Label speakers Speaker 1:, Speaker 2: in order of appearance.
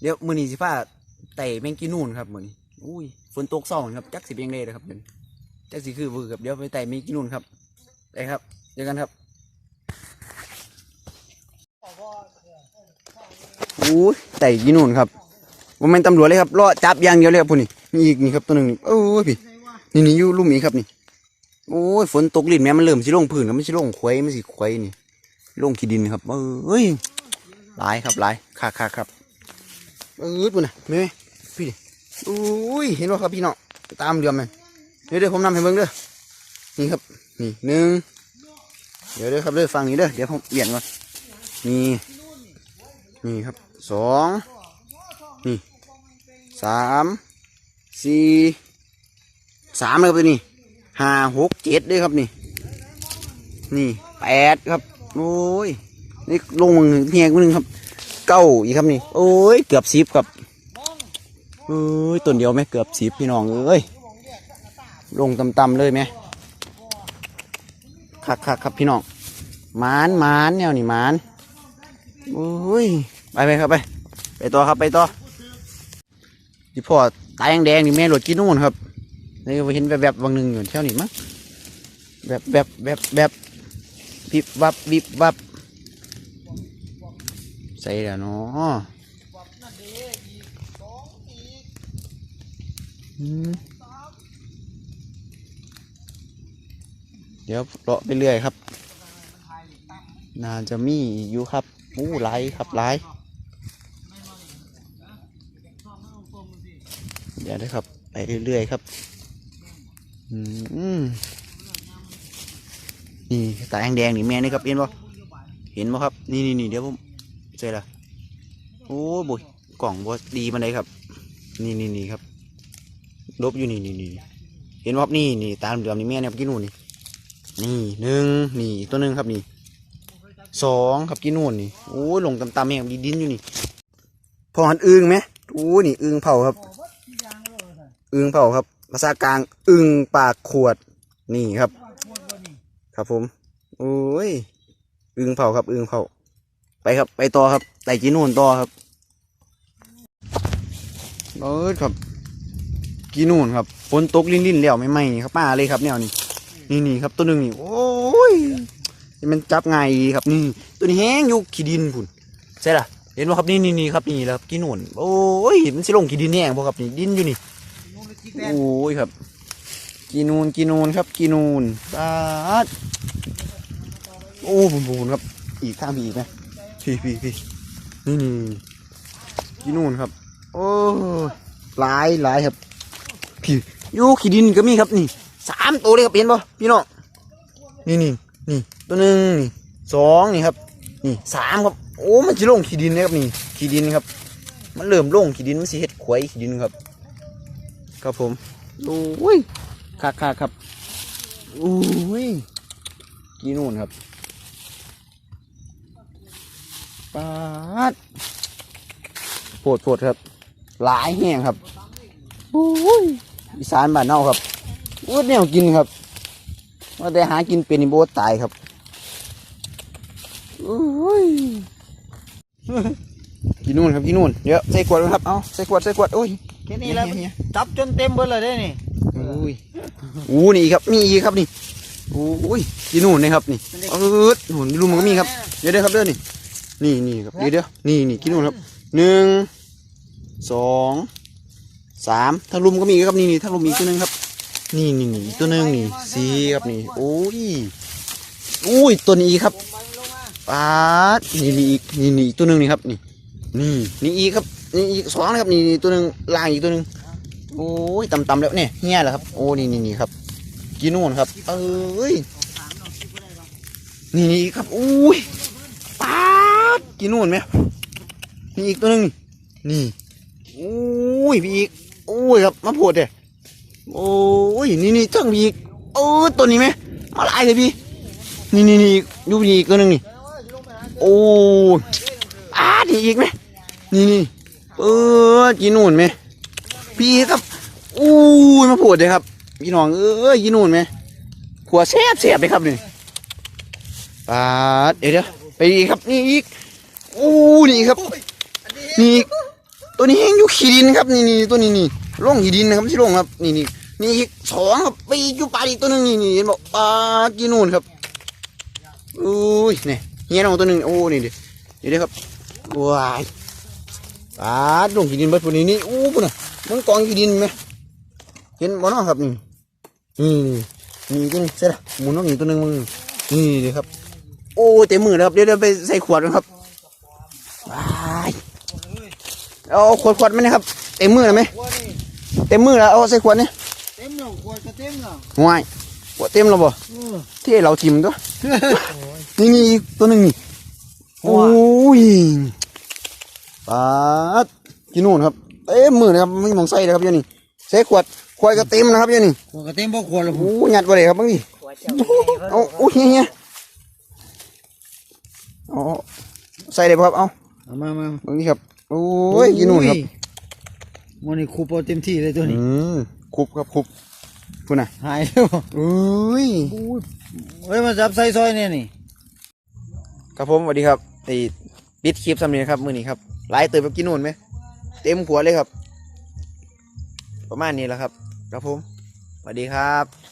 Speaker 1: เดี๋ยวมือนี้สิพาไต่แมงกีนูนครับมือนี้อุ้ยฝนตกซ่องครับจักสิเป็นยังไงเลยครับเดี๋ยวนี้จักสิคือบือครับเดี๋ยวไปไต่แมงกีนูนครับไปครับเจอกันครับอุ้ยไต่กีนูนครับว่าแม่นตำรวจเลยครับรอจับยางเดียวเลยครับพุ่นนี่นี่อีกนี่ครับตัวหนึ่งโอ้ยพี่นี่นี่อยู่ลุ่มนี้ครับนี่โอ้ยฝนตกลิ้นแม่มันเริ่มสิลงพื้นแล้วมันสิลงควายมันสิควายนี่ลงขี้ดินครับเอ้ยหลายครับหลายคักคักครับ เออปุ่นนะแม่พี่ดิอุ้ยเห็นว่าครับพี่น้อตามเรือมันเดี๋ยวเดี๋ยวผมนำให้เบิ่งเด้อนี่ครับนี่หนึ่งเดี๋ยวเด้อครับเด้อฟังนี้เด้อเดี๋ยวผมเปลี่ยนก่อนนี่นี่ครับสองนี่สามสี่สามเลยครับตัวนี้ห้าหกเจ็ดเด้อครับนี่ นี่แปดครับ โอ้ยนี่ลงมือเพียงมือหนึงครับ เก้าอีกครับนี่โอ้ยเกือบสิบครับเอ้ยต้นเดียวไหมเกือบสิบพี่น้องเอ้ยลงต่ำๆเลยไหมคักคักครับพี่น้องมานมานแนวนี่มานโอ้ยไปไปครับไป ไปต่อครับไปต่อที่พ่อตายแดงๆนี่แม่หลดกินนู่นครับนี่เห็นแบบๆบางหนึ่งอยู่แถวนี้มั้งแบบแบบแบบแบบวิบวับวิบวับ ใส่แล้วเนาะเดี๋ยวเลาะไปเรื่อยครับ น่าจะมีอยู่ครับอู้ไหลครับไหลายเดี๋ยวนะครับ ไปเรื่อยๆครับ อืมนี่ตาแดงๆนี่แม่นี่ครับเห็นบ่เห็นบ่ครับ นี่นี่นี่เดี๋ยวผม เจอละโอ้บุยกล่องบอดีมันเลยครับ นี่นี่นี่ครับลบอยู่นี่นี่นี่เห็นว่านี่นี่ตามเดือมนี่แม่เนี่ยกินนู่นนี่นี่หนึ่งนี่ตัวหนึ่งครับนี่สองครับกินนู่นนี่โอ้ยลงต่ำๆแม่งดินอยู่นี่พอหันอึงไหมโอ้ยนี่อึงเผาครับอึงเผาครับ ภาษากลางอึงปากขวดนี่ครับ ครับผมโอ้ยอึงเผาครับอึงเผา ไปครับ ไปต่อครับไต่จีนูนต่อครับเออครับกีนูนครับฝนตกลิ้นลิ้นๆแล้วไม่ไหมครับป้าเลยครับแนวนี้นี่นี่ครับตัวหนึ่งนี่โอ้ยนี่มันจับง่ายครับนี่ ตัวนี้แห้งอยู่ขี้ดินพุ่นใช่ล่ะเห็นว่าครับนี่นี่นี่ครับนี่แหละครับกีนูนโอ้ยมันสิลงขี้ดินแห้งพอครับนี่ดินอยู่นี่โอ้ยครับกีนูนกีนูนครับกีนูนปาดโอ้บุญบุญครับอีกข้ามีอีกไหม พี่พี่พี่นี่นี่ที่นู่นครับ โอ้หลายหลายครับ พี่อยู่ขี้ดินก็มีครับนี่สามตัวเลยครับเห็นป่พี่น้องนี่นี่นี่ตัวหนึ่งนี่สองนี่ครับ นี่สามครับ โอ้มันจะลงขี้ดินนะครับนี่ขี้ดินครับ มันเริ่มลงขี้ดินมันสิเฮ็ดขวยขี้ดินครับ ครับผมโอ้ยคักคักครับโอ้ยกี่นู่นครับ ปาดโปวดโปวดครับ หลายแห้งครับโอ้ยอีสานบ้านเน่าครับโอ้ยแนวกินครับ ว่าแต่หากินเป็นนี่โบตายครับโอ้ยกินนู่นครับกินนู่นเดี๋ยวใส่ขวดก่อนครับ เอาใส่ขวดใส่ขวดโอ้ย
Speaker 2: แค่นี้แล้ว
Speaker 1: เฮีย
Speaker 2: จับจนเต็มเบิดเลยได้นี่
Speaker 1: โอ้ยอู้นี่ครับมีอีกครับนี่โอ้ยกินนู่นนี่ครับนี่เออหนุนลุมมันก็มีครับเดี๋ยวเดี๋ยวครับเดี๋ยวนี่ นี่นี่ครับเดี๋ยวเดี๋ยวนี่นี่กินนู่นครับหนึ่งสองสามทาลุมก็มีครับนี่นี่ทาลุมมีตัวหนึงครับ นี่นี่นี่ตัวหนึงนี่สี่ครับนี่โอ้ยอุ้ยตัวนี้อีกครับปาดนี่นี่อีกนี่นี่อีกตัวหนึงนี่ครับนี่นี่นี่อีกครับนี่อีกสองนะครับนี่นี่ตัวหนึงล่างอีกตัวหนึงโอ้ยต่ำๆแล้วเนี่ยเฮี้ยแหละครับโอ้นี่นี่นี่ครับกินนู่นครับเอ้ยนี่นี่ครับอุ้ย กินนู่นไหมมีอีกตัวหนึงนี่อุ้ยมีอีกอุ้ยครับมาโพดเด้โอ้ยนี่นี่จังมีอีกเออตัวนี้ไหมมาลายเลยพี่นี่นี่นี่ดูมีอีกตัวหนึงนี่โอ้ยปาดีอีกไหมนี่นี่เออกินนู่นไหมพี่ครับอุ้ยมาโพดเลยครับพี่น้องเอ้ยกินนู่นไหมขวดแซ่บแซ่บเลยครับนี่ปาดเดี๋ยวเดี๋ยวไปอีกครับนี่อีก โอ้นี่ครับ นี่ตัวนี้ยังอยู่ขี้ดินครับนี่นี่ตัวนี้นี่ร่องขี้ดินนะครับที่ร่องครับ นี่นี่นี่อีกสองครับไปอยู่ปลาอีกตัวหนึงนี่นี่เห็นบอกปลากินนู่นครับอุ้ยเนี่ยเฮียน้องตัวหนึงโอ้นี่ดิเดี๋ยวเดี๋ยวครับว้ายปลาร่องขี้ดินเบิดพวกนี้นี่อู้ปุ่นน่ะมันกองขี้ดินไหมเห็นบ่เนาะครับนี่นี่นี่ตัวนี้เสร็จละหมุนน้องอีกตัวหนึงมึงนี่เดี๋ยวครับ โอ้เต็มมือแล้วครับเดี๋ยวเดี๋ยวไปใส่ขวดกันครับว้าย เอาขวดขวดไหมนะครับเต็มมือแล้วไหม
Speaker 2: ขวดนี่
Speaker 1: เต็มมือแล้วเอาใส่ขวดนี่
Speaker 2: เต็มแล้วขวดก็เต็มแล้ว
Speaker 1: ห่วยขวดเต็มแล้วบ่
Speaker 2: เออ
Speaker 1: ที่เราทิมตัวนี่นี่อีกตัวหนึ่งนี่
Speaker 2: โอ้
Speaker 1: โอ้
Speaker 2: ย
Speaker 1: ยปาดกินนู่นครับเต็มมือนะครับไม่มองใส่เลยครับเดี๋ยวนี้ใส่ขวดขวดก็เต็มนะครับเดี๋ยวนี้
Speaker 2: ขวดก็เต็มบ่ขวดแล้ว
Speaker 1: โอ้ยัดไปเลยครับบางทีเอาโอ้ยเฮียเฮียเอาใส่เลยบ่ครับเอา
Speaker 2: เอามามา
Speaker 1: บางทีครับ โอ้ยกินนู่นครับ
Speaker 2: มันนี่คูปเอาเต็มที่เลยตัวนี้
Speaker 1: อืมคุบครับคุบพูดน่ะ
Speaker 2: หายแล้ว
Speaker 1: เอ้ย
Speaker 2: เฮ้ยมาจับใส่ซอยเนี่ยนี่
Speaker 1: ครับผมสวัสดีครับไอ้ปิดคลิปสำเนียงครับมือนี้ครับหลายเติบแบบกินนู่นไหมเต็มขวดเลยครับ ประมาณนี้แหละครับ ครับผมสวัสดีครับ